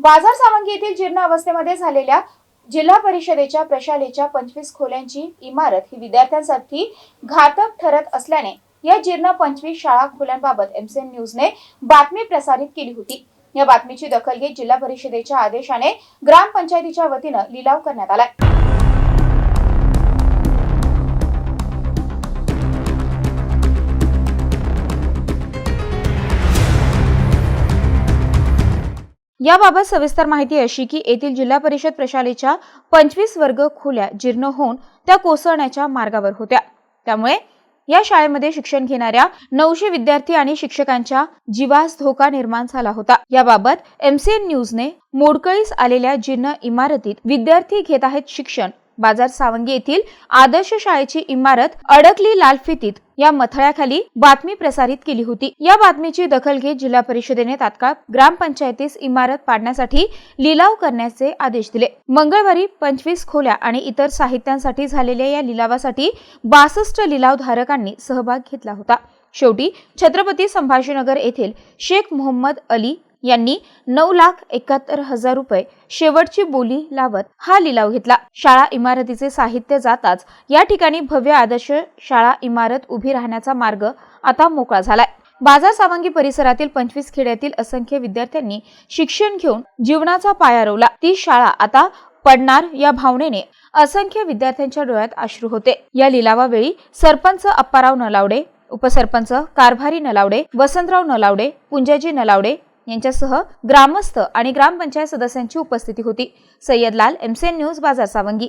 बाजार सावंगी येथील जीर्ण अवस्थेमध्ये झालेल्या जिल्हा परिषदेच्या प्रशालेच्या पंचवीस खोल्यांची इमारत ही विद्यार्थ्यांसाठी घातक ठरत असल्याने या जीर्ण पंचवीस शाळा खोल्यांबाबत एमसीएन न्यूजने बातमी प्रसारित केली होती. या बातमीची दखल घेत जिल्हा परिषदेच्या आदेशाने ग्रामपंचायतीच्या वतीनं लिलाव करण्यात आलाय. याबाबत सविस्तर माहिती अशी की येथील जिल्हा परिषद प्रशालेच्या पंचवीस वर्ग खोल्या जीर्ण होऊन त्या कोसळण्याच्या मार्गावर होत्या. त्यामुळे या शाळेमध्ये शिक्षण घेणाऱ्या नऊशे विद्यार्थी आणि शिक्षकांच्या जीवास धोका निर्माण झाला होता. याबाबत एमसीएन न्यूजने मोडकळीस आलेल्या जीर्ण इमारतीत विद्यार्थी घेत आहेत शिक्षण. बाजार सावंगी येथील आदर्श शाळेची इमारत अडकली लालफितीत या मथळ्याखाली बातमी प्रसारित केली होती. या बातमीची दखल घेत जिल्हा परिषदेने तात्काळ ग्रामपंचायतीस इमारत पाडण्यासाठी लिलाव करण्याचे आदेश दिले. मंगळवारी पंचवीस खोल्या आणि इतर साहित्यांसाठी झालेल्या या लिलावासाठी बासष्ट लिलावधारकांनी सहभाग घेतला होता. शेवटी छत्रपती संभाजीनगर येथील शेख मोहम्मद अली यांनी नऊ लाख एकाहत्तर हजार रुपये शेवटची बोली लावत हा लिलाव घेतला. शाळा इमारतीचे साहित्य जाताच या ठिकाणी भव्य आदर्श शाळा इमारत उभी राहण्याचा मार्ग आता मोकळा झालाय. बाजार सावंगी परिसरातील पंचवीस खेड्यातील असंख्य विद्यार्थ्यांनी शिक्षण घेऊन जीवनाचा पाया रोवला. ती शाळा आता पडणार या भावनेने असंख्य विद्यार्थ्यांच्या डोळ्यात अश्रू होते. या लिलावावेळी सरपंच अप्पाराव नलावडे उपसरपंच कारभारी नलावडे वसंतराव नलावडे पुंजाजी नलावडे यांच्यासह ग्रामस्थ आणि ग्रामपंचायत सदस्यांची उपस्थिती होती. सय्यद लाल एमसीएन न्यूज बाजार सावंगी.